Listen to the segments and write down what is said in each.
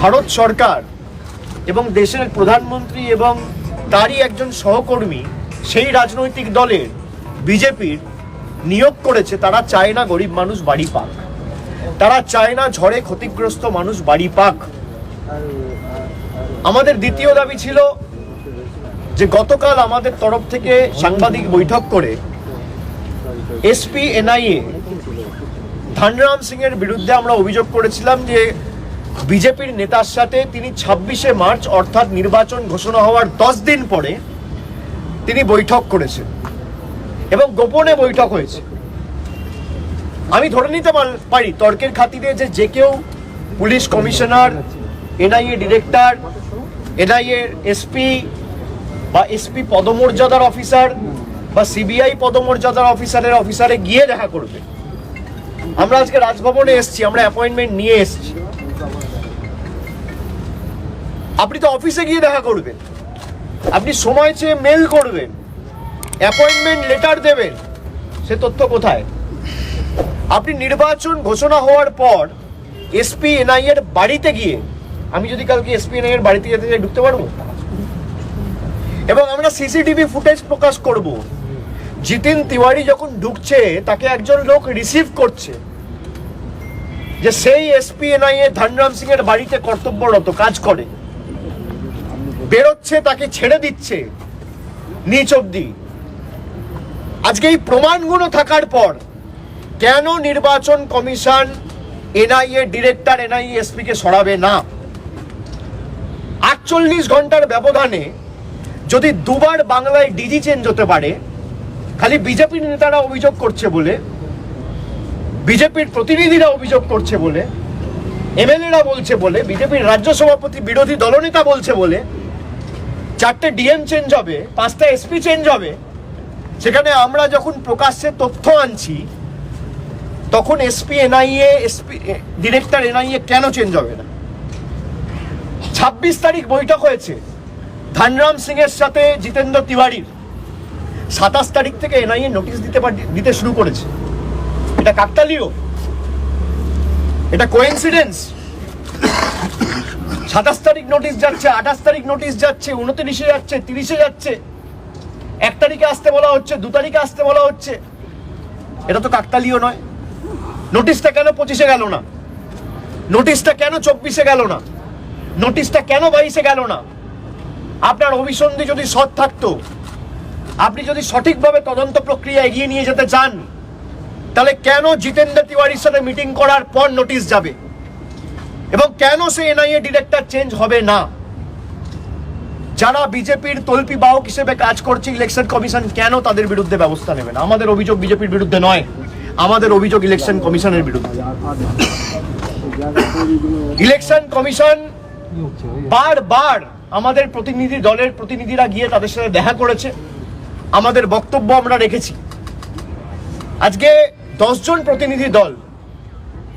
ভারত সরকার এবং দেশের প্রধানমন্ত্রী এবং তারই একজন সহকর্মী সেই রাজনৈতিক দলের বিজেপির নিয়োগ করেছে, তারা চায় না গরিব মানুষ বাড়ি পাক। তারা চায় না ঝড়ে ক্ষতিগ্রস্ত মানুষ বাড়ি পাক। আমাদের দ্বিতীয় দাবি ছিল যে গতকাল আমাদের তরফ থেকে সাংবাদিক বৈঠক করে এসপি, এনআইএ, ধনরাম সিং এর বিরুদ্ধে আমরা অভিযোগ করেছিলাম যে বিজেপির নেতার সাথে তিনি ছাব্বিশে মার্চ অর্থাৎ নির্বাচন ঘোষণা হওয়ার দশ দিন পরে তিনি বৈঠক করেছেন এবং গোপনে বৈঠক হয়েছে। আমি ধরে নিতে পার- তর্কের খাতিরে যে যে কেউ police commissioner, NIA director, NIA SP বা এসপি পদমর্যাদার অফিসার বা সিবিআই পদমর্যাদার অফিসারের অফিসারে গিয়ে দেখা করবে। আমরা আজকে রাজভবনে এসেছি, আমরা অ্যাপয়েন্টমেন্ট নিয়ে এসেছি। আপনি তো অফিসে গিয়ে দেখা করবেন। আপনি সময় চেয়ে মেল করবেন। অ্যাপয়েন্টমেন্ট লেটার দেবেন। সে তথ্য কোথায়? আপনি নির্বাচন ঘোষণা হওয়ার পর এসপি এনআই এর বাড়িতে গিয়ে, আমি যদি কালকে এসপি এনআই এর বাড়িতে যেতে চাই, ঢুকতে পারব? এবং আমরা সিসিটিভি ফুটেজ প্রকাশ করব। জিতিন তিওয়ারি যখন ঢুকছে, তাকে একজন লোক রিসিভ করছে। যে সেই SP NIA Dhanram Singh এর বাড়িতে কর্তব্যরত, কাজ করে। বেরোচ্ছে, তাকে ছেড়ে দিচ্ছে। নিচ অব্দি আজকে এই প্রমাণগুলো থাকার পর কেন নির্বাচন commission NIA director, NIA SP কে সরাবে না? আটচল্লিশ ঘণ্টার ব্যবধানে যদি দুবার বাংলায় ডিজি চেঞ্জ হতে পারে, খালি বিজেপির নেতারা অভিযোগ করছে বলে, বিজেপির প্রতিনিধিরা অভিযোগ করছে বলে, এমএলএরা বলছে বলে, বিজেপির রাজ্য সভাপতি বিরোধী দলনেতা বলছে বলে চারটে ডিএম চেঞ্জ হবে, পাঁচটা এসপি চেঞ্জ হবে। সেখানে আমরা যখন প্রকাশ্যে তথ্য আনছি, তখন SP NIA SP director NIA কেন চেঞ্জ হবে না? ছাব্বিশ তারিখ বৈঠক হয়েছে। ধনরাম সিং এর সাথে জিতেন্দ্র তিওয়ারির। সাতাশ তারিখ থেকে এনআইএ নোটিশ দিতে দিতে শুরু করেছে। এটা কাকতালীয়। এটা কোইন্সিডেন্স সাতাশ তারিখ নোটিশ যাচ্ছে, আঠাশ তারিখ নোটিশ যাচ্ছে, উনত্রিশে যাচ্ছে, তিরিশে যাচ্ছে। এক তারিখে আসতে বলা হচ্ছে, দু তারিখে আসতে বলা হচ্ছে। এটা তো কাকতালীয় নয়। নোটিশটা কেন পঁচিশে গেল না? নোটিশটা কেন চব্বিশে গেল না? নোটিশটা কেন বাইশে গেল না? আপনার অভিসন্ধি যদি সৎ থাকতো, আপনি যদি সঠিকভাবে তদন্ত প্রক্রিয়া এগিয়ে নিয়ে যেতে চান, তাহলে কেন জিতেন্দ্র তিওয়ারির সাথে মিটিং করার পর নোটিশ যাবে? এবং কেন সে এনআইএ ডিরেক্টর চেঞ্জ হবে না? যারা বিজেপির তল্পি বাহক হিসেবে কাজ করছে ইলেকশন কমিশন কেন তাদের বিরুদ্ধে ব্যবস্থা নেবে না? আমাদের অভিযোগ বিজেপির বিরুদ্ধে নয়। আমাদের অভিযোগ ইলেকশন কমিশনের বিরুদ্ধে। ইলেকশন কমিশন বারবার আমাদের প্রতিনিধি দলের প্রতিনিধিরা গিয়ে তাদের সাথে দেখা করেছে। আমাদের বক্তব্য আমরা রেখেছি। আজকে দশজন প্রতিনিধি দল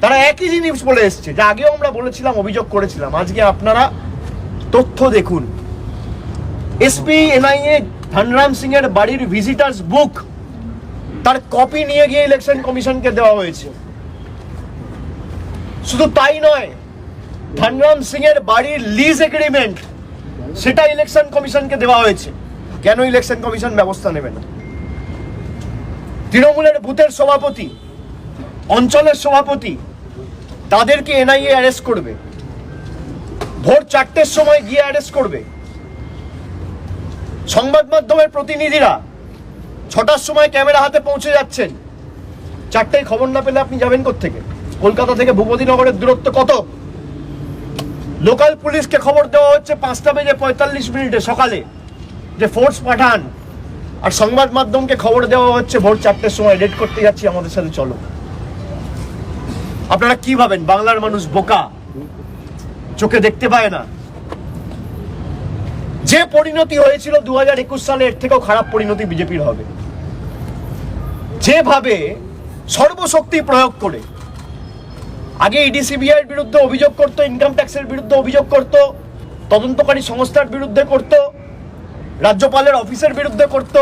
তারা একই জিনিস বলে এসছে, যা আগেও আমরা বলেছিলাম, অভিযোগ করেছিলাম। আজকে আপনারা তথ্য দেখুন। এসপি এনআইএ ধনরাম সিং এর বাড়ির ভিজিটার্স বুক তার কপি নিয়ে গিয়ে ইলেকশন কমিশনকে দেওয়া হয়েছে। শুধু তাই নয়, ধনরাম সিং এর বাড়ির লিজ এগ্রিমেন্ট সেটা ইলেকশন কমিশনকে দেওয়া হয়েছে। কেন ইলেকশন কমিশন ব্যবস্থা নেবে না? তৃণমূলের বুথের সভাপতি, অঞ্চলের সভাপতি তাদেরকে এনআইএ অ্যারেস্ট করবে। ভোর চারটের সময় গিয়ে অ্যারেস্ট করবে। সংবাদ মাধ্যমের প্রতিনিধিরা ছটার সময় ক্যামেরা হাতে পৌঁছে যাচ্ছেন। চারটায় খবর না পেলে আপনি যাবেন থেকে কলকাতা থেকে ভূপতিনগরের দূরত্ব কত? লোকাল পুলিশকে খবর দেওয়া হচ্ছে পাঁচটা বেজে পঁয়তাল্লিশ মিনিটে সকালে যে ফোর্স পাঠান। আর সংবাদ মাধ্যমকে খবর দেওয়া হচ্ছে ভোর চারটের সময়। রেড করতে যাচ্ছি, আমাদের সাথে চলো। আপনারা কি ভাবেন? বাংলার মানুষ বোকা? চোখে দেখতে পায় না। যে পরিণতি হয়েছিল দু হাজার একুশ সালে, এর থেকেও খারাপ পরিণতি বিজেপির হবে। যেভাবে সর্বশক্তি প্রয়োগ করে, আগে ইডি, সিবিআই এর বিরুদ্ধে অভিযোগ করত ইনকাম ট্যাক্সের বিরুদ্ধে অভিযোগ করতো, তদন্তকারী সংস্থার বিরুদ্ধে করতো, রাজ্যপালের অফিসের বিরুদ্ধে করতো,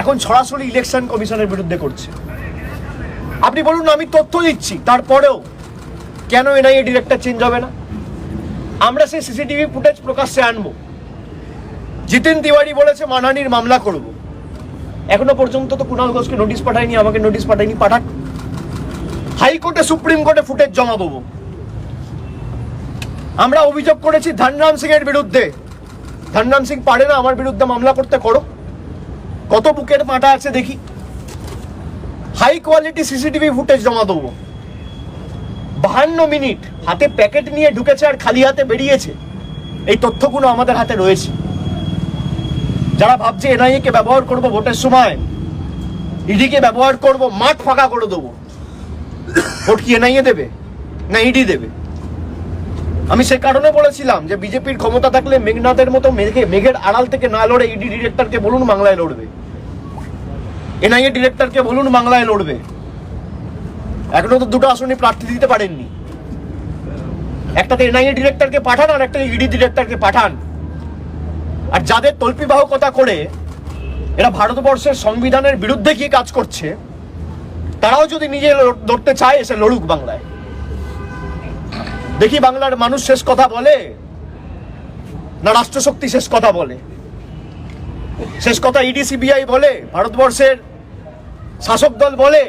এখন সরাসরি ইলেকশন কমিশনের বিরুদ্ধে করছে। আপনি বলুন, আমি তথ্য দিচ্ছি। তারপরেও কেন এনআইএ ডিরেক্টর চেঞ্জ হবে না? আমরা সেই সিসিটিভি ফুটেজ প্রকাশ্যে আনব। জিতেন তিওয়ারি বলেছে, মানহানির মামলা করব। এখনও পর্যন্ত তো কুণাল ঘোষকে নোটিশ পাঠায়নি, আমাকে নোটিশ পাঠায়নি, পাঠাক। হাইকোর্টে সুপ্রিম কোর্টে ফুটেজ জমা দেবো। আমরা অভিযোগ করেছি, ধনরাম সিং এর বিরুদ্ধে। ধনরাম সিং পারে না, আমার বিরুদ্ধে মামলা করতে করো। কত বুকের মাটা আছে দেখি। হাই কোয়ালিটি সিসিটিভি ফুটেজ জমা দেবো। বাহান্ন মিনিট হাতে প্যাকেট নিয়ে ঢুকেছে আর খালি হাতে বেরিয়েছে। এই তথ্যগুলো আমাদের হাতে রয়েছে। যারা ভাবছে এনআইএ কে ব্যবহার করব ভোটের সময় ইডি কে ব্যবহার করব, মাঠ ফাঁকা করে দেবো। ভোট কি এনআইএ দেবে? না ইডি দেবে? আমি সে কারণে বলেছিলাম যে বিজেপির ক্ষমতা থাকলে মেঘনাথের মতো মেঘে মেঘের আড়াল থেকে না লড়ে ইডি ডিরেক্টরকে বলুন বাংলায় লড়বে। এনআইএ ডিরেক্টরকে বলুন বাংলায় লড়বে। এখনও তো দুটো আসনে প্রার্থী দিতে পারেননি। একটাতে এনআইএ ডিরেক্টরকে পাঠান আর একটা ইডি ডিরেক্টরকে পাঠান। আর যাদের তল্পিবাহকতা করে, এরা ভারতবর্ষের সংবিধানের বিরুদ্ধে গিয়ে কাজ করছে, তারাও যদি নিজে লড়- লড়তে চায়, এসে লড়ুক বাংলায়। দেখি বাংলার মানুষ শেষ কথা বলে, না রাষ্ট্রশক্তি শেষ কথা বলে। শেষ কথা ইডি সিবিআই বলে, ভারতবর্ষের শাসক দল বলে,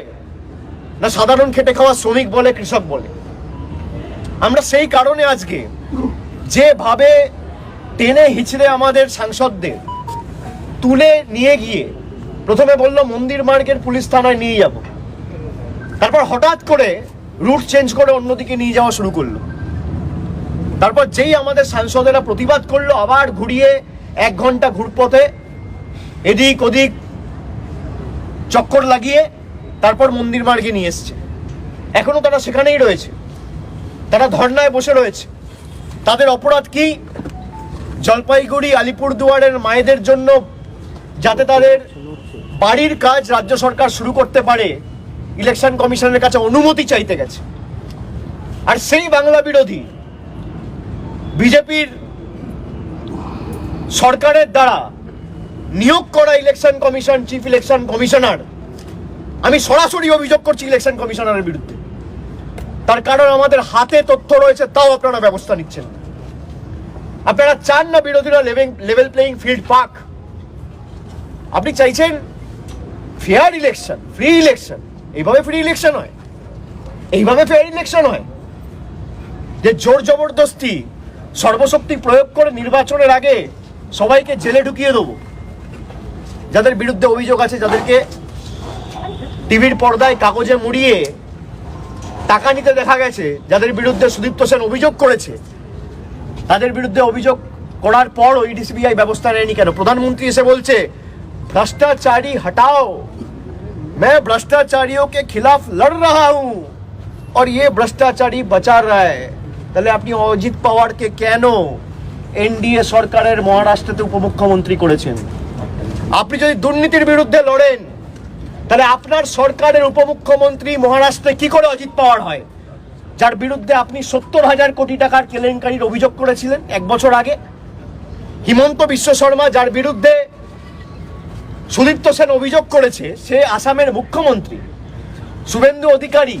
না সাধারণ খেটে খাওয়া শ্রমিক বলে, কৃষক বলে। আমরা সেই কারণে আজকে যেভাবে টেনে হিচড়ে আমাদের সাংসদদের তুলে নিয়ে গিয়ে প্রথমে বলল, মন্দির মার্গের পুলিশ থানায় নিয়ে যাব। তারপর হঠাৎ করে রুট চেঞ্জ করে অন্যদিকে নিয়ে যাওয়া শুরু করল। তারপর যেই আমাদের সাংসদেরা প্রতিবাদ করল, আবার ঘুরিয়ে এক ঘণ্টা ঘুরপথে এদিক ওদিক চক্কর লাগিয়ে তারপর মন্দির মার্গে নিয়ে এসছে। এখনও তারা সেখানেই রয়েছে। তারা ধর্নায় বসে রয়েছে। তাদের অপরাধ কি? জলপাইগুড়ি, আলিপুরদুয়ারের মায়েদের জন্য যাতে তাদের বাড়ির কাজ রাজ্য সরকার শুরু করতে পারে, ইলেকশন কমিশনের কাছে অনুমতি চাইতে গেছে। আর সেই বাংলা বিরোধী বিজেপির সরকারের দ্বারা নিয়োগ করা election commission chief election commissioner আমি সরাসরি অভিযোগ করছি ইলেকশন কমিশনারের বিরুদ্ধে। তার কারণ আমাদের হাতে তথ্য রয়েছে, তাও আপনারা ব্যবস্থা নিচ্ছেন আপনারা চান না বিরোধীরা লেভেল প্লেইং ফিল্ড পাক। আপনি চাইছেন ফেয়ার ইলেকশন ফ্রি ইলেকশন এইভাবে ফ্রি ইলেকশন হয়। এইভাবে ফেয়ার ইলেকশন হয়। যে জোর জবরদস্তি, সর্বশক্তি প্রয়োগ করে নির্বাচনের আগে সবাইকে জেলে ঢুকিয়ে দেবো। যাদের বিরুদ্ধে অভিযোগ আছে যাদেরকে টিভির পর্দায় কাগজে মুড়িয়ে টাকা নিতে দেখা গেছে যাদের বিরুদ্ধে সুদীপ্ত সেন অভিযোগ করেছে তাদের বিরুদ্ধে অভিযোগ করার পর ওই ডিসিবিআই ব্যবস্থা নেয়নি কেন প্রধানমন্ত্রী এসে বলছে भ्रष्टाचारी हटाओ मैं भ्रष्टाचारियों के खिलाफ लड़ रहा हूं और ये भ्रष्टाचारी बचा रहा है তাহলে আপনি অজিত পাওয়ারকে কেন এনডিএ সরকারের মহারাষ্ট্রতে উপমুখ্যমন্ত্রী করেছেন আপনি যদি দুর্নীতির বিরুদ্ধে লড়েন, তাহলে আপনার সরকারের উপমুখ্যমন্ত্রী মহারাষ্ট্রে কি করে অজিত পাওয়ার হয়? যার বিরুদ্ধে আপনি সত্তর হাজার কোটি টাকার কেলেঙ্কারির অভিযোগ করেছিলেন এক বছর আগে। হিমন্ত বিশ্ব শর্মা যার বিরুদ্ধে সুদীপ্ত সেন অভিযোগ করেছে, সে আসামের মুখ্যমন্ত্রী। শুভেন্দু অধিকারী,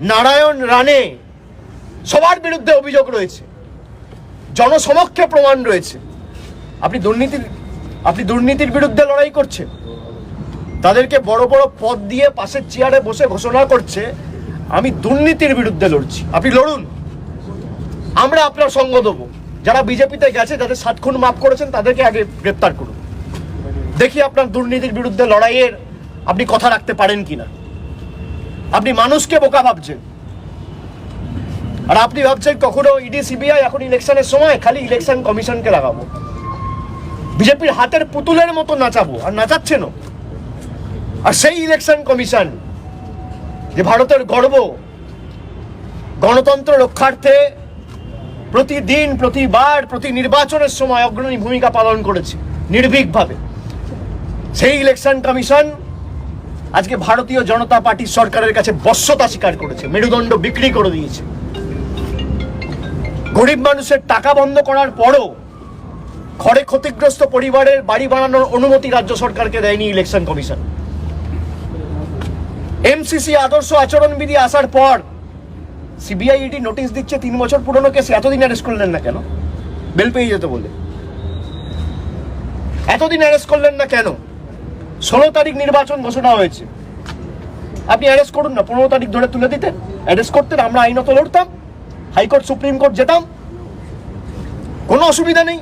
নারায়ণ রানে সবার বিরুদ্ধে অভিযোগ রয়েছে। জনসমক্ষে প্রমাণ রয়েছে। আপনি দুর্নীতির আপনি দুর্নীতির বিরুদ্ধে লড়াই করছেন। তাদেরকে বড় বড় পদ দিয়ে পাশের চেয়ারে বসে ঘোষণা করছে, আমি দুর্নীতির বিরুদ্ধে লড়ছি। আপনি লড়ুন। আমরা আপনার সঙ্গ দেবো। যারা বিজেপিতে গেছে, যাদের সাত খুন মাফ করেছেন, তাদেরকে আগে গ্রেপ্তার করুন। দেখি আপনার দুর্নীতির বিরুদ্ধে লড়াইয়ের আপনি কথা রাখতে পারেন কিনা। আপনি মানুষকে বোকা ভাবছেন। আর আপনি ভাবছেন কখনো ইডি, সিবিআই এখন ইলেকশনের সময় খালি ইলেকশন কমিশনকে লাগাবো। বিজেপির হাতের পুতুলের মতো নাচাবো। আর নাচাচ্ছেনও আর সেই ইলেকশন কমিশন যে ভারতের গর্ব, গণতন্ত্র রক্ষার্থে প্রতিদিন, প্রতিবার প্রতি নির্বাচনের সময় অগ্রণী ভূমিকা পালন করেছে, নির্ভীকভাবে। সেই ইলেকশন কমিশন আজকে ভারতীয় জনতা পার্টি সরকারের কাছে বশ্যতা স্বীকার করেছে, মেরুদণ্ড বিক্রি করে দিয়েছে। গরিব মানুষের টাকা বন্ধ করার পরও খড়ে ক্ষতিগ্রস্ত পরিবারের বাড়ি বানানোর অনুমতি রাজ্য সরকারকে দেয়নি ইলেকশন কমিশন। এমসিসি আদর্শ আচরণবিধি আসার পর সিবিআই ইডি নোটিশ দিচ্ছে তিন বছর পুরনো কেস, এতদিন অ্যারেস্ট করলেন না কেন? বেল পেয়ে যেতে বলে। এতদিন অ্যারেস্ট করলেন না কেন? ষোলো তারিখ নির্বাচন ঘোষণা হয়েছে। আপনি অ্যারেস্ট করুন না, পনেরো তারিখ ধরে তুলে দিতেন। অ্যারেস্ট করতেন, আমরা আইনত লড়তাম, হাইকোর্ট, সুপ্রিম কোর্ট যেতাম। কোনো অসুবিধা নেই।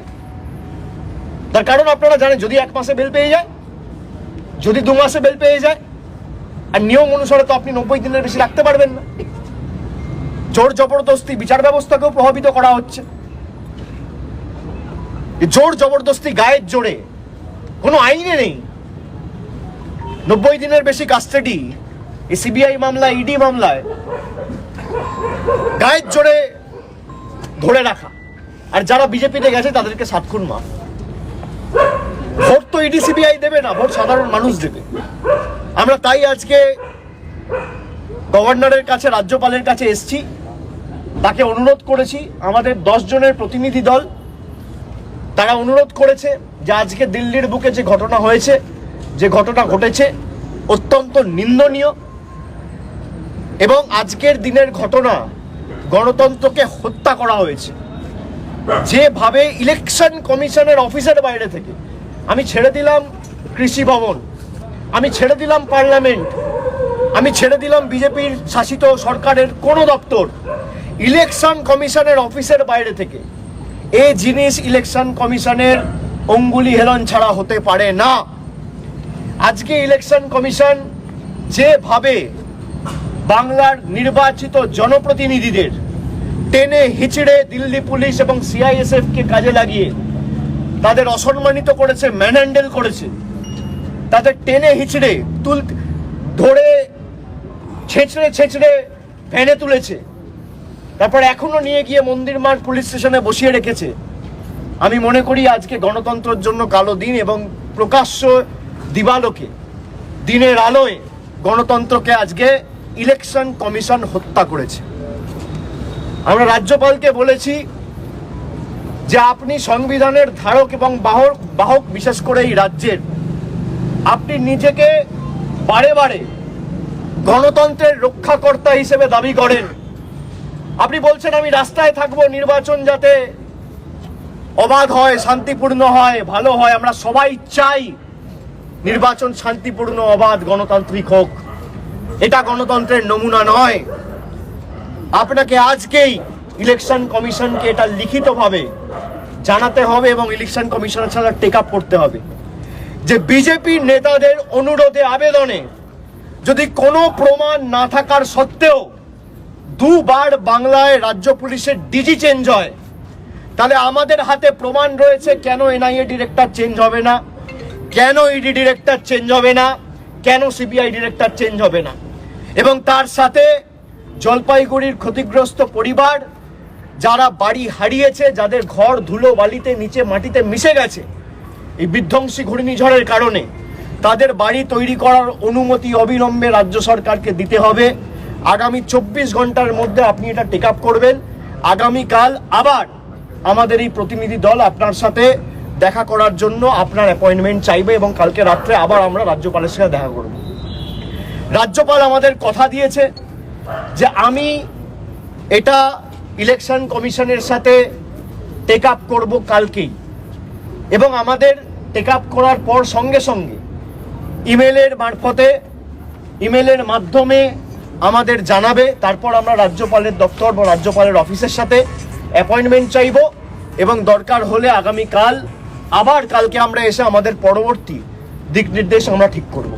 তার কারণ আপনারা জানেন, যদি এক মাসে বেল পেয়ে যায়, যদি দু মাসে বেল পেয়ে যায়, আর নিয়ম অনুসারে তো আপনি নব্বই দিনের বেশি রাখতে পারবেন না। জোর জবরদস্তি বিচার ব্যবস্থাকেও প্রভাবিত করা হচ্ছে। জোর জবরদস্তি গায়ের জোরে কোনো আইনে নেই। নব্বই দিনের বেশি কাস্টাডি এই সিবিআই মামলা ইডি মামলায় গায়ের জোরে ধরে রাখা। আর যারা বিজেপিতে গেছে, তাদেরকে সাত খুন মাফ। ভোট তো ইডি সিবিআই দেবে না, ভোট সাধারণ মানুষ দেবে। আমরা তাই আজকে গভর্নরের কাছে, রাজ্যপালের কাছে এসছি। তাকে অনুরোধ করেছি, আমাদের দশ জনের প্রতিনিধি দল, তারা অনুরোধ করেছে যে আজকে দিল্লির বুকে যে ঘটনা হয়েছে, যে ঘটনা ঘটেছে, অত্যন্ত নিন্দনীয় এবং আজকের দিনের ঘটনা গণতন্ত্রকে হত্যা করা হয়েছে। যেভাবে ইলেকশন কমিশনের অফিসের বাইরে থেকে আমি ছেড়ে দিলাম কৃষি ভবন, আমি ছেড়ে দিলাম পার্লামেন্ট, আমি ছেড়ে দিলাম বিজেপির শাসিত সরকারের কোনো দপ্তর, ইলেকশন কমিশনের অফিসের বাইরে থেকে। এ জিনিস ইলেকশন কমিশনের অঙ্গুলি হেলন ছাড়া হতে পারে না। আজকে ইলেকশন কমিশন যেভাবে বাংলার নির্বাচিত জনপ্রতিনিধিদের টেনে হিচড়ে দিল্লি পুলিশ এবং সিআইএসএফ কে কাজে লাগিয়ে তাদের অসম্মানিত করেছে, ম্যানহ্যান্ডেল করেছে। তাদের টেনে হিচড়ে তুল ধরে ছেঁচড়ে ছেঁচড়ে ফেনে তুলেছে। তারপর এখনও নিয়ে গিয়ে মন্দির মাঠ পুলিশ স্টেশনে বসিয়ে রেখেছে। আমি মনে করি আজকে গণতন্ত্রের জন্য কালো দিন এবং প্রকাশ্য দিবালোকে, দিনের আলোয় গণতন্ত্রকে আজকে ইলেকশন কমিশন হত্যা করেছে। আমরা রাজ্যপালকে বলেছি যে আপনি সংবিধানের ধারক এবং বাহক বাহক বিশেষ করে এই রাজ্যের। আপনি নিজেকে বারে বারে গণতন্ত্রের রক্ষাকর্তা হিসেবে দাবি করেন। আপনি বলছেন, আমি রাস্তায় থাকব, নির্বাচন যাতে অবাধ হয়, শান্তিপূর্ণ হয়, ভালো হয়। আমরা সবাই চাই নির্বাচন শান্তিপূর্ণ, অবাধ, গণতান্ত্রিক হোক। এটা গণতন্ত্রের নমুনা নয়। আপনাকে আজকেই ইলেকশন কমিশনকে এটা লিখিতভাবে জানাতে হবে এবং ইলেকশন কমিশনের ছাড়া টেক আপ করতে হবে। যে বিজেপির নেতাদের অনুরোধে আবেদনে যদি কোনো প্রমাণ না থাকার সত্ত্বেও দুবার বাংলায় রাজ্য পুলিশের ডিজি চেঞ্জ হয়, তাহলে আমাদের হাতে প্রমাণ রয়েছে কেন এনআইএ ডিরেক্টর চেঞ্জ হবে না, কেন ইডি ডিরেক্টর চেঞ্জ হবে না, কেন সিবিআই ডিরেক্টর চেঞ্জ হবে না। এবং তার সাথে জলপাইগুড়ির ক্ষতিগ্রস্ত পরিবার যারা বাড়ি হারিয়েছে, যাদের ঘর ধুলো বালিতে নিচে মাটিতে মিশে গেছে, এই বিধ্বংসী ঘূর্ণিঝড়ের কারণে তাদের বাড়ি তৈরি করার অনুমতি অবিলম্বে রাজ্য সরকারকে দিতে হবে। আগামী চব্বিশ ঘণ্টার মধ্যে আপনি এটা টেক আপ করবেন। আগামীকাল আবার আমাদের এই প্রতিনিধি দল আপনার সাথে দেখা করার জন্য আপনার অ্যাপয়েন্টমেন্ট চাইবে এবং কালকে রাত্রে আবার আমরা রাজ্যপালের সাথে দেখা করব। রাজ্যপাল আমাদের কথা দিয়েছে যে আমি এটা ইলেকশন কমিশনের সাথে টেক আপ করব কালকেই। এবং আমাদের টেক আপ করার পর সঙ্গে সঙ্গে ইমেলের মারফতে ইমেলের মাধ্যমে আমাদের জানাবে। তারপর আমরা রাজ্যপালের দপ্তর বা রাজ্যপালের অফিসের সাথে অ্যাপয়েন্টমেন্ট চাইব এবং দরকার হলে আগামীকাল, আবার কালকে আমরা এসে আমাদের পরবর্তী দিক নির্দেশ আমরা ঠিক করব।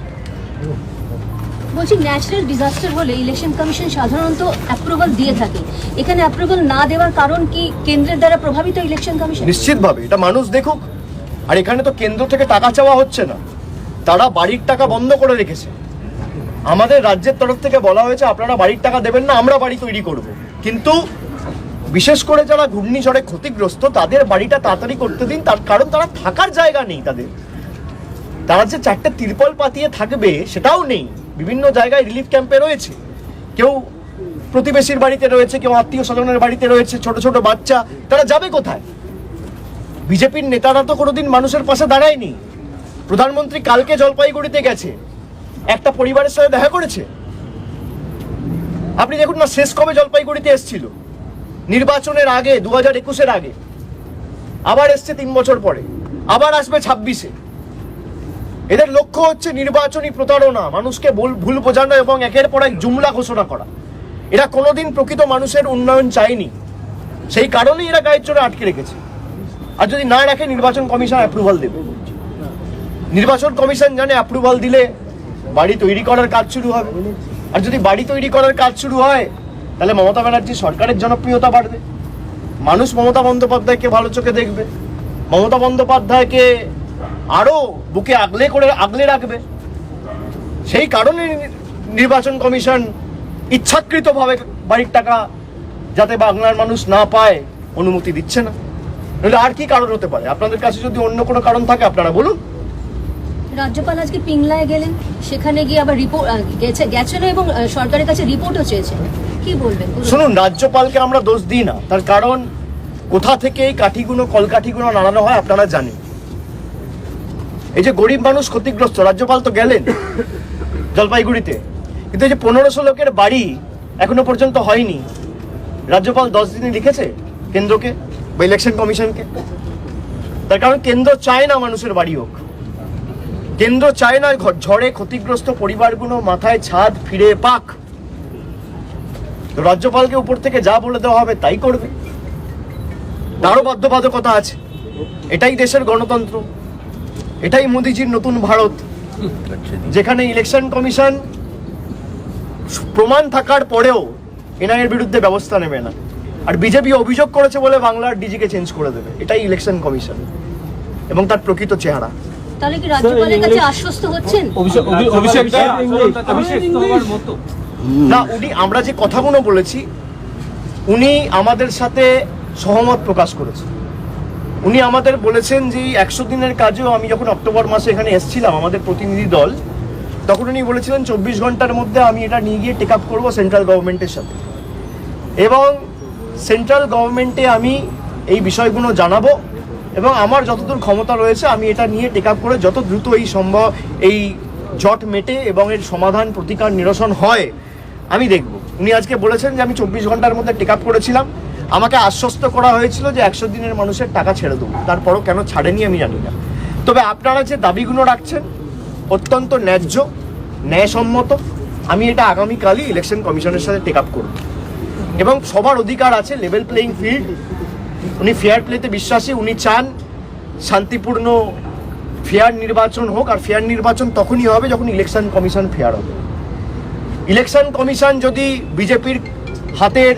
বলছি ন্যাচারাল ডিজাস্টার হলে ইলেকশন কমিশন সাধারণত অ্যাপ্রুভাল দিয়ে থাকে। এখানে অ্যাপ্রুভাল না দেওয়ার কারণ কি কেন্দ্রের দ্বারা প্রভাবিত ইলেকশন কমিশন নিশ্চিতভাবে, এটা মানুষ দেখুক। আর এখানে তো কেন্দ্র থেকে টাকা চাওয়া হচ্ছে না। তারা বাড়ির টাকা বন্ধ করে রেখেছে। আমাদের রাজ্যের তরফ থেকে বলা হয়েছে, আপনারা বাড়ির টাকা দেবেন না, আমরা বাড়ি তৈরি করব। কিন্তু বিশেষ করে যারা ঘূর্ণিঝড়ে ক্ষতিগ্রস্ত, তাদের বাড়িটা তাড়াতাড়ি করতে দিন। তার কারণ তারা থাকার জায়গা নেই তাদের। তারা যে চারটে তিরপল পাতিয়ে থাকবে, সেটাও নেই। বিভিন্ন জায়গায় রিলিফ ক্যাম্পে রয়েছে। কেউ প্রতিবেশীর বাড়িতে রয়েছে, কেউ আত্মীয় স্বজনের বাড়িতে রয়েছে, ছোট ছোট বাচ্চা। তারা যাবে কোথায়? বিজেপির নেতারা তো কোনোদিন মানুষের পাশে দাঁড়ায়নি। প্রধানমন্ত্রী কালকে জলপাইগুড়িতে গেছে। একটা পরিবারের সাথে দেখা করেছে? আপনি দেখুন না, শেষ কবে জলপাইগুড়িতে এসছিল? নির্বাচনের আগে দু হাজার একুশের আগে। আবার এসছে তিন বছর পরে। আবার আসবে ছাব্বিশে। এদের লক্ষ্য হচ্ছে নির্বাচনী প্রতারণা, মানুষকে ভুল বোঝানো এবং একের পর এক জুমলা ঘোষণা করা। এরা কোনোদিন প্রকৃত মানুষের উন্নয়ন চায়নি। সেই কারণেই এরা গায়ের চড়ে আটকে রেখেছে। আর যদি না রাখে, নির্বাচন কমিশন অ্যাপ্রুভাল দেবে। নির্বাচন কমিশন জানে অ্যাপ্রুভাল দিলে বাড়ি তৈরি করার কাজ শুরু হবে। আর যদি বাড়ি তৈরি করার কাজ শুরু হয়, তাহলে মমতা ব্যানার্জি সরকারের জনপ্রিয়তা বাড়বে। মানুষ মমতা বন্দ্যোপাধ্যায়কে ভালো চোখে দেখবে। মমতা বন্দ্যোপাধ্যায়কে আরও বুকে আগলে করে আগলে রাখবে। সেই কারণে নির্বাচন কমিশন ইচ্ছাকৃতভাবে বাড়ির টাকা যাতে বাংলার মানুষ না পায় অনুমতি দিচ্ছে না। নইলে আর কি কারণ হতে পারে? আপনাদের কাছে যদি অন্য কোনো কারণ থাকে আপনারা বলুন। রাজ্যপাল আজকে পিংলায় গেলেন সেখানে গিয়ে আবার রিপোর্ট গেছে গেছেন এবং সরকারের কাছে রিপোর্টও চেয়েছেন। কি বলবেন? শুনুন রাজ্যপালকে আমরা দোষ দিই না। তার কারণ কোথা থেকে এই কাঠিগুলো কলকাঠিগুলো নাড়ানো হয় আপনারা জানেন। এই যে গরিব মানুষ ক্ষতিগ্রস্ত, রাজ্যপাল তো গেলেন জলপাইগুড়িতে। কিন্তু এই যে পনেরোশো লোকের বাড়ি এখনও পর্যন্ত হয়নি, রাজ্যপাল দশ দিনে লিখেছে কেন্দ্রকে বা ইলেকশন কমিশনকে? তার কারণ কেন্দ্র চায় না মানুষের বাড়ি হোক। কেন্দ্র চায় না ঝড়ে ক্ষতিগ্রস্ত পরিবারগুলো মাথায় ছাদ ফিরে পাক। রাজ্যপালকে উপর থেকে যা বলে দেওয়া হবে তাই করবে। তারও বাধ্যবাধকতা আছে। এটাই দেশের গণতন্ত্র। এটাই মোদিজির নতুন ভারত। যেখানে ইলেকশন কমিশন প্রমাণ থাকার পরেও এনআইয়ের বিরুদ্ধে ব্যবস্থা নেবে না। আর বিজেপি অভিযোগ করেছে বলে বাংলার ডিজিকে চেঞ্জ করে দেবে। এটাই ইলেকশন কমিশন এবং তার প্রকৃত চেহারা। তাহলে কি রাজ্যপালের কাছে আশ্বস্ত হচ্ছেন? না উনি আমরা যে কথাগুলো বলেছি উনি আমাদের সাথে সহমত প্রকাশ করেছেন। উনি আমাদের বলেছেন যে একশো দিনের কাজেও আমি যখন অক্টোবর মাসে এখানে এসেছিলাম আমাদের প্রতিনিধি দল, তখন উনি বলেছিলেন, চব্বিশ ঘণ্টার মধ্যে আমি এটা নিয়ে গিয়ে টেক আপ করব সেন্ট্রাল গভর্নমেন্টের সাথে। এবং সেন্ট্রাল গভর্নমেন্টে আমি এই বিষয়গুলো জানাব এবং আমার যতদূর ক্ষমতা রয়েছে, আমি এটা নিয়ে টেক আপ করে যত দ্রুত এই সম্ভব, এই জট মেটে এবং এর সমাধান, প্রতিকার, নিরসন হয়, আমি দেখব। উনি আজকে বলেছেন যে আমি চব্বিশ ঘণ্টার মধ্যে টেক আপ করেছিলাম। আমাকে আশ্বস্ত করা হয়েছিল যে একশো দিনের মানুষের টাকা ছেড়ে দেবো। তারপরও কেন ছাড়েনি আমি জানি না। তবে আপনারা যে দাবিগুলো রাখছেন, অত্যন্ত ন্যায্য, ন্যায়সম্মত, আমি এটা আগামীকালই ইলেকশন কমিশনের সাথে টেক আপ করব। এবং সবার অধিকার আছে লেভেল প্লেইং ফিল্ড উনি ফেয়ার প্লেতে বিশ্বাসী, উনি চান শান্তিপূর্ণ ফেয়ার নির্বাচন হোক, আর ফেয়ার নির্বাচন তখনই হবে যখন ইলেকশন কমিশন ফেয়ার হবে। ইলেকশন কমিশন যদি বিজেপির হাতের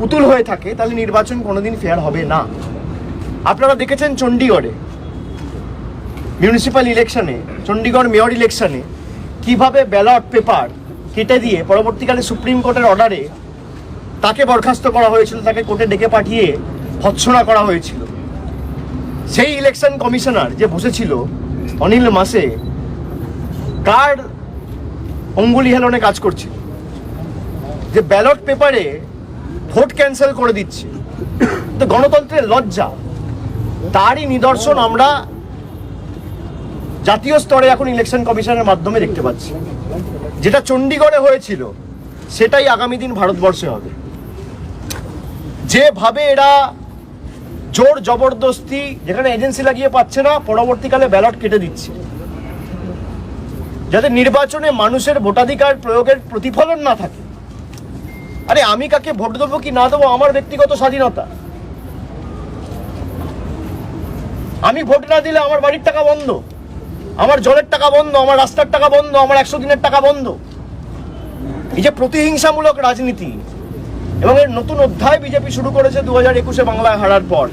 পুতুল হয়ে থাকে, তাহলে নির্বাচন কোনোদিন ফেয়ার হবে না। আপনারা দেখেছেন চণ্ডীগড়ে মিউনিসিপ্যাল ইলেকশনে চণ্ডীগড় মেয়র ইলেকশনে কীভাবে ব্যালট পেপার কেটে দিয়ে পরবর্তীকালে সুপ্রিম কোর্টের অর্ডারে তাকে বরখাস্ত করা হয়েছিল, তাকে কোর্টে ডেকে পাঠিয়ে ভৎসনা করা হয়েছিল। সেই ইলেকশন কমিশনার যে বসেছিল, অনিল মাসে, কার অঙ্গুলি হেলনে কাজ করছিল? যে ব্যালট পেপারে ভোট ক্যান্সেল করে দিচ্ছে। তো গণতন্ত্রের লজ্জা। তারই নিদর্শন আমরা জাতীয় স্তরে এখন ইলেকশন কমিশনের মাধ্যমে দেখতে পাচ্ছি। যেটা চণ্ডীগড়ে হয়েছিল, সেটাই আগামী দিন ভারতবর্ষে হবে। যেভাবে এরা জোর জবরদস্তি, যেখানে এজেন্সি লাগিয়ে পাচ্ছে না, পরবর্তীকালে ব্যালট কেটে দিচ্ছে। যাতে নির্বাচনে মানুষের ভোটাধিকার প্রয়োগের প্রতিফলন না থাকে। আরে আমি কাকে ভোট দেবো কি না দেবো আমার ব্যক্তিগত স্বাধীনতা? আমি ভোট না দিলে আমার বাড়ির টাকা বন্ধ। আমার জলের টাকা বন্ধ, আমার রাস্তার টাকা বন্ধ, আমার একশো দিনের টাকা বন্ধ। এই যে প্রতিহিংসামূলক রাজনীতি এবং এর নতুন অধ্যায় বিজেপি শুরু করেছে দু হাজার একুশে বাংলায় হারার পর।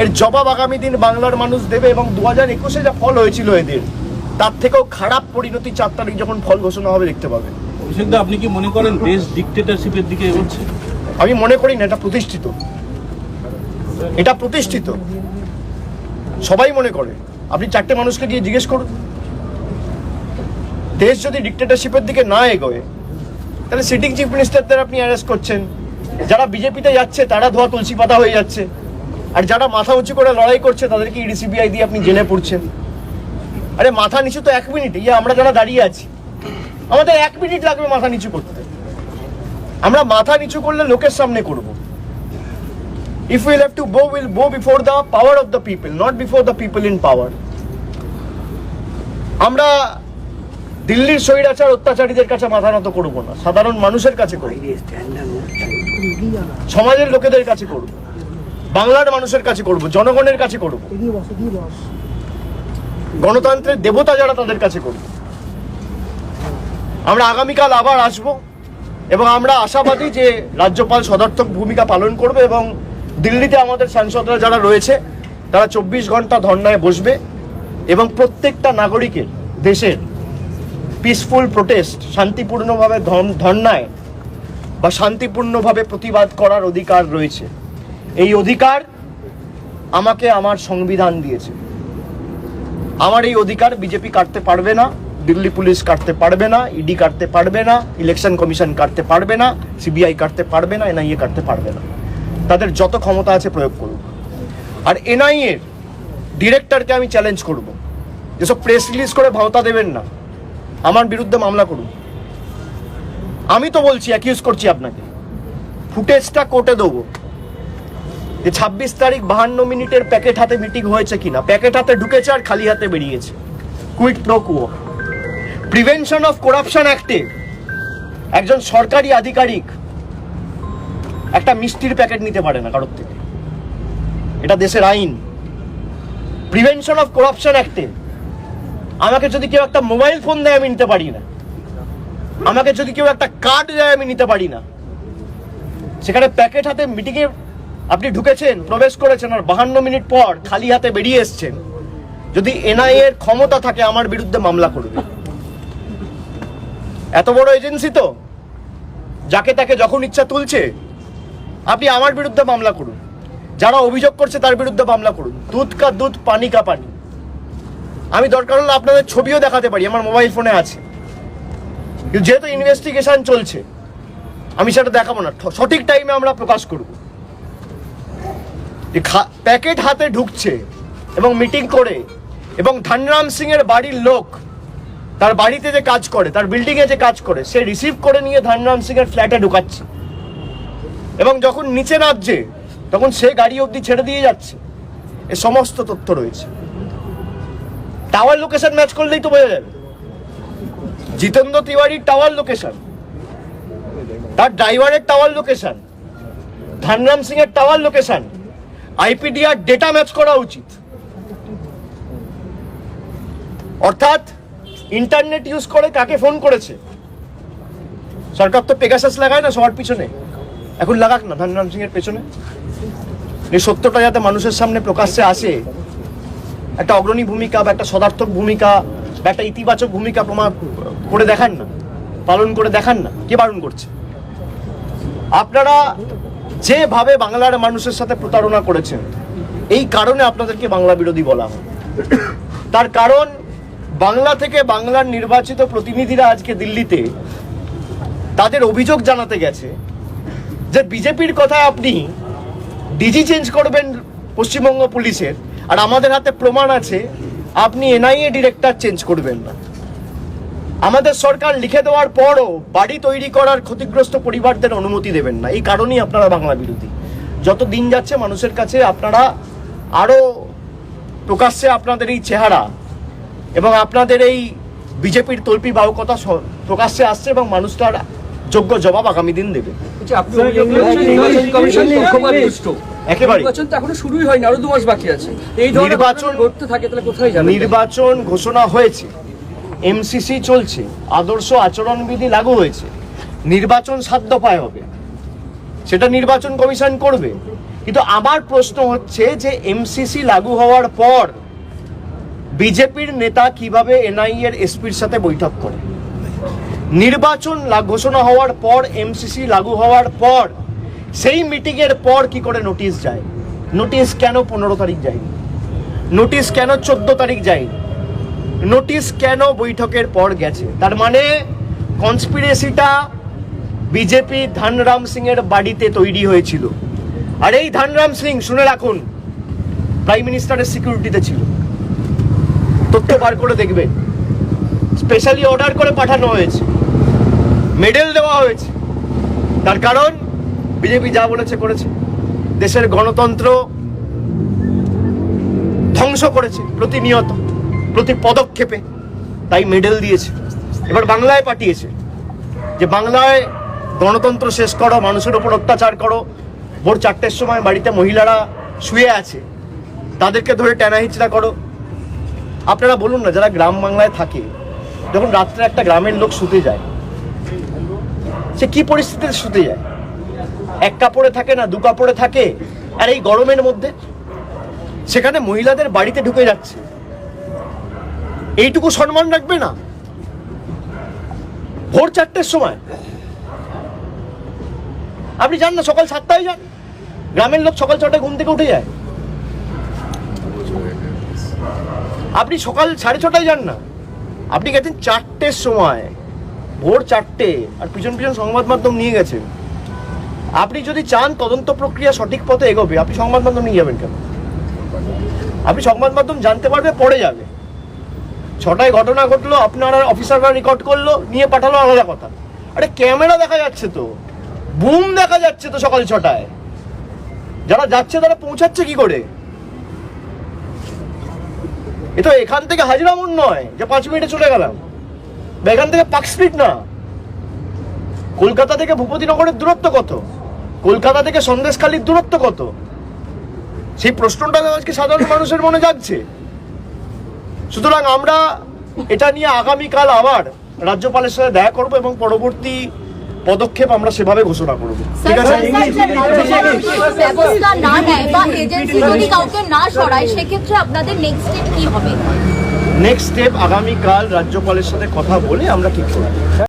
এর জবাব আগামী দিন বাংলার মানুষ দেবে এবং দু হাজার একুশে যা ফল হয়েছিল এদের, তার থেকেও খারাপ পরিণতি চার তারিখ যখন ফল ঘোষণা হবে দেখতে পাবে। অভিষেকদা আপনি কি মনে করেন দেশ ডিকটেটরশিপের দিকে এগোচ্ছে? আমি মনে করি না, এটা প্রতিষ্ঠিত। এটা প্রতিষ্ঠিত। সবাই মনে করে। আপনি চারটে মানুষকে গিয়ে জিজ্ঞেস করুন। দেশ যদি ডিক্টেটরশিপের দিকে না এগোয়, তাহলে সিটিং চিফ মিনিস্টারদের আপনি অ্যারেস্ট করছেন। যারা বিজেপিতে যাচ্ছে, তারা ধোয়া তুলসী পাতা হয়ে যাচ্ছে। আর যারা মাথা উঁচু করে লড়াই করছে, তাদেরকে ইডি সিবিআই দিয়ে আপনি জেলে পড়ছেন। আরে, মাথা নিচু তো এক মিনিট। ইয়ে আমরা যারা দাঁড়িয়ে আছি। আমাদের এক মিনিট লাগবে মাথা নিচু করতে। আমরা মাথা নিচু করলে লোকের সামনে করব। If will have to bow will bow before the power of the people not before the people in power আমরা দিল্লির স্বৈরাচার অত্যাচারীদের কাছে মাথা নত করব না। সাধারণ মানুষের কাছে করব। সমাজের লোকেদের কাছে করব। বাংলার মানুষের কাছে করব। জনগণের কাছে করব। গণতন্ত্রের দেবতা যারা তাদের কাছে করব। আমরা আগামীকাল আবার আসব এবং আমরা আশাবাদী যে রাজ্যপাল সদার্থক ভূমিকা পালন করবে এবং দিল্লিতে আমাদের সাংসদরা যারা রয়েছে, তারা চব্বিশ ঘণ্টা ধর্নায় বসবে এবং প্রত্যেকটা নাগরিকের দেশের পিসফুল প্রোটেস্ট শান্তিপূর্ণভাবে ধর্নায় বা শান্তিপূর্ণভাবে প্রতিবাদ করার অধিকার রয়েছে। এই অধিকার আমাকে আমার সংবিধান দিয়েছে। আমার এই অধিকার বিজেপি কাটতে পারবে না। দিল্লি পুলিশ কাটতে পারবে না, ইডি কাটতে পারবে না, ইলেকশন কমিশন কাটতে পারবে না, সিবিআই কাটতে পারবে না, এনআইএ কাটতে পারবে না। তাদের যত ক্ষমতা আছে প্রয়োগ করুক। আর এনআইএ ডিরেক্টরকে আমি চ্যালেঞ্জ করব। যেসব প্রেস রিলিজ করে ভাওতা দেবেন না। আমার বিরুদ্ধে মামলা করুন। আমি তো বলছি অ্যাকিউজ করছি আপনাকে। ফুটেজটা কোর্টে দেবো। যে ছাব্বিশ তারিখ বাহান্ন মিনিটের প্যাকেট হাতে মিটিং হয়েছে কিনা? প্যাকেট হাতে ঢুকেছে আর খালি হাতে বেরিয়েছে। Quid pro quo prevention of corruption অ্যাক্টে একজন সরকারি আধিকারিক একটা মিষ্টির প্যাকেট নিতে পারে না কারোর থেকে। এটা দেশের আইন। প্রিভেনশন অফ করাপশন অ্যাক্টে আমাকে যদি কেউ একটা মোবাইল ফোন দেয়, আমি নিতে পারি না। আমাকে যদি কেউ একটা কার্ড দেয়, আমি নিতে পারি না। সেখানে প্যাকেট হাতে মিটিংয়ে আপনি ঢুকেছেন, প্রবেশ করেছেন আর বাহান্ন মিনিট পর খালি হাতে বেরিয়ে এসছেন। যদি এনআইএ এর ক্ষমতা থাকে, আমার বিরুদ্ধে মামলা করবে। এত বড় এজেন্সি তো? যাকে তাকে যখন ইচ্ছা তুলছে, আপনি আমার বিরুদ্ধে মামলা করুন। যারা অভিযোগ করছে তার বিরুদ্ধে মামলা করুন। দুধ কা দুধ, পানি কা পানি। আমি দরকার হলে আপনাদের ছবিও দেখাতে পারি, আমার মোবাইল ফোনে আছে। যেহেতু ইনভেস্টিগেশন চলছে, আমি সেটা দেখাবো না। সঠিক টাইমে আমরা প্রকাশ করব। প্যাকেট হাতে ঢুকছে এবং মিটিং করে এবং ধনরাম সিং এর বাড়ির লোক তার বাড়িতে যে কাজ করে, তার বিল্ডিং এ যে কাজ করে, সে রিসিভ করে নিয়ে ধনরাম সিং এর ফ্ল্যাটে ঢুকাচ্ছে। এবং যখন নিচে নামছে, তখন সে গাড়ি অবধি ছেড়ে দিয়ে যাচ্ছে। এ সমস্ত তথ্য রয়েছে। টাওয়ার লোকেশন ম্যাচ করলেই তো বোঝা যাবে। জিতেন্দ্র তিওয়ারির টাওয়ার লোকেশন তার ড্রাইভারের টাওয়ার লোকেশন ধনরাম সিং এর tower location IPDR data match করা উচিত। অর্থাৎ ইন্টারনেট ইউজ করে কাকে ফোন করেছে? সরকার তো পেগাসাস লাগায় না সবার পিছনে। এখন লাগাক না, ধনরাম সিং এর পেছনে। এই সত্যটা যাতে মানুষের সামনে প্রকাশ্যে আসে, একটা অগ্রণী ভূমিকা বা একটা সদার্থক ভূমিকা বা একটা ইতিবাচক ভূমিকা প্রমাণ করে দেখান না, পালন করে দেখান না, কে বারণ করছে? আপনারা যেভাবে বাংলার মানুষের সাথে প্রতারণা করেছেন, এই কারণে আপনাদেরকে বাংলা বিরোধী বলা হয়। তার কারণ বাংলা থেকে বাংলার নির্বাচিত প্রতিনিধিরা আজকে দিল্লিতে তাদের অভিযোগ জানাতে গেছে যে বিজেপির কথায় আপনি ডিজি চেঞ্জ করবেন পশ্চিমবঙ্গ পুলিশের, আর আমাদের হাতে প্রমাণ আছে, আপনি এনআইএ ডিরেক্টর চেঞ্জ করবেন না। আমাদের সরকার লিখে দেওয়ার পরও বাড়ি তৈরি করার ক্ষতিগ্রস্ত পরিবারদের অনুমতি দেবেন না। এই কারণেই আপনারা বাংলা বিরোধী। যত দিন যাচ্ছে মানুষের কাছে আপনারা আরও প্রকাশ্যে আপনাদের এই চেহারা এবং আপনাদের এই বিজেপির তল্পি বাহকতা প্রকাশ্যে আসছে এবং মানুষ তার যোগ্য জবাব আগামী দিন দেবে। নির্বাচন কমিশন একেবারে। নির্বাচন তো এখনও শুরুই হয়নি আরও দু বাকি আছে। এই ধরনের নির্বাচন- ঘটনা থাকে তাহলে কোথায় যাবে নির্বাচন ঘোষণা হয়েছে এমসিসি চলছে আদর্শ আচরণবিধি লাগু হয়েছে নির্বাচন সাত দফায় হবে। সেটা নির্বাচন কমিশন করবে। কিন্তু আমার প্রশ্ন হচ্ছে যে এমসিসি লাগু হওয়ার পর বিজেপির নেতা কীভাবে এনআই এর এসপির সাথে বৈঠক করে? নির্বাচন ঘোষণা হওয়ার পর, এমসিসি লাগু হওয়ার পর, সেই মিটিংয়ের পর কি করে নোটিশ যায়? নোটিশ কেন পনেরো তারিখ যায়নি? নোটিশ কেন চোদ্দ তারিখ যায়নি? নোটিশ কেন বৈঠকের পর গেছে? তার মানে কনস্পিরেসিটা বিজেপি ধানরাম সিং এর বাড়িতে তৈরি হয়েছিল। আর এই ধানরাম সিং, শুনে রাখুন প্রাইম মিনিস্টারের সিকিউরিটিতে ছিল। তথ্য বার করে দেখবেন স্পেশালি অর্ডার করে পাঠানো হয়েছে। মেডেল দেওয়া হয়েছে। তার কারণ বিজেপি যা বলেছে, করেছে। দেশের গণতন্ত্র ধ্বংস করেছে প্রতিনিয়ত, প্রতি পদক্ষেপে। তাই মেডেল দিয়েছে। এবার বাংলায় পাঠিয়েছে। যে বাংলায় গণতন্ত্র শেষ করো, মানুষের উপর অত্যাচার করো, ভোর চারটের সময় বাড়িতে মহিলারা শুয়ে আছে, তাদেরকে ধরে টেনা হিচড়া করো। আপনারা বলুন না, যারা গ্রাম বাংলায় থাকে, যখন রাত্রে একটা গ্রামের লোক শুতে যায়, সে কি পরিস্থিতিতে শুতে যায়? এক কাপড়ে থাকে না, দু কাপড়ে থাকে, আর এই গরমের মধ্যে সেখানে মহিলাদের বাড়িতে ঢুকে যাচ্ছে। এইটুকু সম্মান রাখবে না? ভোর চারটের সময়। আপনি যান না, সকাল সাতটায় যান। গ্রামের লোক সকাল ছটায় ঘুম থেকে উঠে যায়। আপনি সকাল সাড়ে ছটায় যান না। আপনি গেছেন চারটের সময়। ভোর চারটে আর পিছন পিছন সংবাদ মাধ্যম নিয়ে গেছেন। আপনি যদি চান তদন্ত প্রক্রিয়া সঠিক পথে এগোবে, আপনি সংবাদ মাধ্যম নিয়ে যাবেন কেন? আপনি সংবাদ মাধ্যম জানতে পারবে, পড়ে যাবে। ছটায় ঘটনা ঘটলো, আপনারা অফিসাররা রেকর্ড করল, নিয়ে পাঠালো আলাদা কথা। আরে ক্যামেরা দেখা যাচ্ছে তো। বুম দেখা যাচ্ছে তো সকাল ছটায়। যারা যাচ্ছে তারা পৌঁছাচ্ছে কি করে? এ তো এখান থেকে হাজিরামুন নয়, যে পাঁচ মিনিটে চলে গেলাম। বা এখান থেকে পার্ক স্ট্রিট না। কলকাতা থেকে ভূপতিনগরের দূরত্ব কত? কলকাতা থেকে সন্দেশখালির দূরত্ব কত? সেই প্রশ্নটা আজকে সাধারণ মানুষের মনে যাচ্ছে সুতরাং আমরা এটা নিয়ে আগামীকাল আবার রাজ্যপালের সাথে দেখা করব এবং পরবর্তী পদক্ষেপ আমরা সেভাবে ঘোষণা করব। ঠিক আছে? ব্যবস্থা না নেয় বা এজেন্সি যদি কাউকে না সরায় সেক্ষেত্রে আপনাদের নেক্সট স্টেপ কি হবে? নেক্সট স্টেপ আগামীকাল রাজ্যপালের সাথে কথা বলে আমরা ঠিক করব।